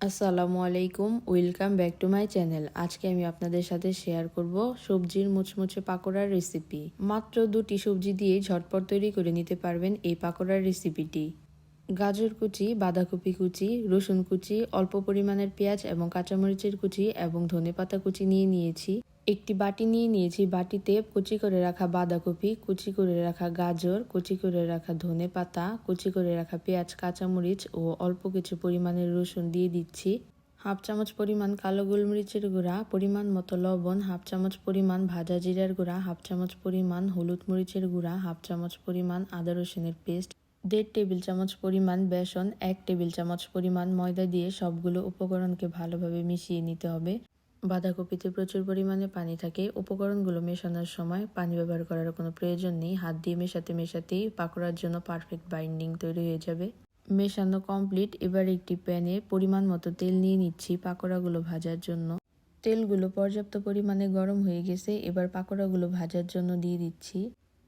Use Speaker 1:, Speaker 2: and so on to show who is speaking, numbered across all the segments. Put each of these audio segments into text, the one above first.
Speaker 1: আসসালামু আলাইকুম, welcome back to my channel. আজকে আমি আপনাদের সাথে শেয়ার করব সবজির মুচমুচে পাকোড়ার রেসিপি। মাত্র দুটি সবজি দিয়ে ঝটপট তৈরি করে নিতে পারবেন এই পাকোড়ার রেসিপিটি। গাজর কুচি, বাঁধাকপি কুচি, রসুন কুচি, অল্প পরিমাণের পেঁয়াজ এবং কাঁচামরিচের কুচি এবং ধনেপাতা কুচি নিয়ে নিয়েছি। একটি বাটি নিয়ে নিয়েছি। বাটিতে কুচি করে রাখা বাঁধাকপি, কুচি করে রাখা গাজর, কুচি করে রাখা ধনে পাতা কুচি করে রাখা পেঁয়াজ, কাঁচামরিচ ও অল্প কিছু পরিমাণের রসুন দিয়ে দিচ্ছি। হাফ চামচ পরিমাণ কালো গোলমরিচের গুঁড়া, পরিমাণ মতো লবণ, হাফ চামচ পরিমাণ ভাজা জিরার গুঁড়া, হাফ চামচ পরিমাণ হলুদ মরিচের গুঁড়া, হাফ চামচ পরিমাণ আদা রসুনের পেস্ট দেড় টেবিল চামচ পরিমাণ বেসন, এক টেবিল চামচ পরিমাণ ময়দা দিয়ে সবগুলো উপকরণকে ভালোভাবে মিশিয়ে নিতে হবে। বাঁধাকপিতে প্রচুর পরিমাণে পানি থাকে। উপকরণগুলো মেশানোর সময় পানি ব্যবহার করার কোনো প্রয়োজন নেই। হাত দিয়ে মেশাতে মেশাতেই পাকোড়ার জন্য পারফেক্ট বাইন্ডিং তৈরি হয়ে যাবে। মেশানো কমপ্লিট এবার একটি প্যানে পরিমাণ মতো তেল নিয়ে নিচ্ছি পাকোড়াগুলো ভাজার জন্য। তেলগুলো পর্যাপ্ত পরিমাণে গরম হয়ে গেছে। এবার পাকোড়াগুলো ভাজার জন্য দিয়ে দিচ্ছি।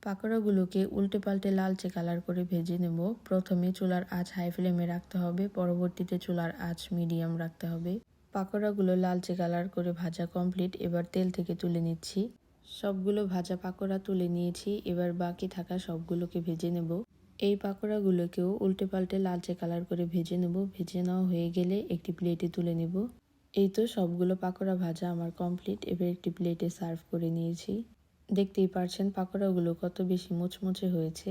Speaker 1: পাকোড়াগুলোকে উল্টে পাল্টে লালচে কালার করে ভেজে নেব। প্রথমে চুলার আঁচ হাই ফ্লেমে রাখতে হবে, পরবর্তীতে চুলার আঁচ মিডিয়াম রাখতে হবে। পাকোড়াগুলো লালচে কালার করে ভাজা কমপ্লিট, এবার তেল থেকে তুলে নিচ্ছি। সবগুলো ভাজা পাকোড়া তুলে নিয়েছি, এবার বাকি থাকা সবগুলোকে ভেজে নেব। এই পাকোড়াগুলোকেও উল্টে পাল্টে লালচে কালার করে ভেজে নেব। ভেজে নেওয়া হয়ে গেলে একটি প্লেটে তুলে নেব। এই তো সবগুলো পাকোড়া ভাজা আমার কমপ্লিট, এবার একটি প্লেটে সার্ভ করে নিয়েছি। দেখতেই পারছেন পাকোড়াগুলো কত বেশি মুচমুচে হয়েছে।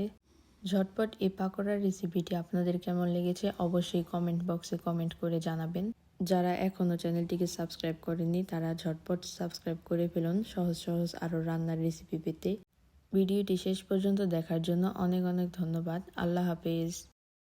Speaker 1: ঝটপট এই পাকোড়ার রেসিপিটি আপনাদের কেমন লেগেছে অবশ্যই কমেন্ট বক্সে কমেন্ট করে জানাবেন। যারা এখনও চ্যানেলটিকে সাবস্ক্রাইব করেননি, তারা ঝটপট সাবস্ক্রাইব করে ফেলুন সহজ সহজ আরও রান্নার রেসিপি পেতে। ভিডিওটি শেষ পর্যন্ত দেখার জন্য অনেক অনেক ধন্যবাদ। আল্লাহ হাফেজ।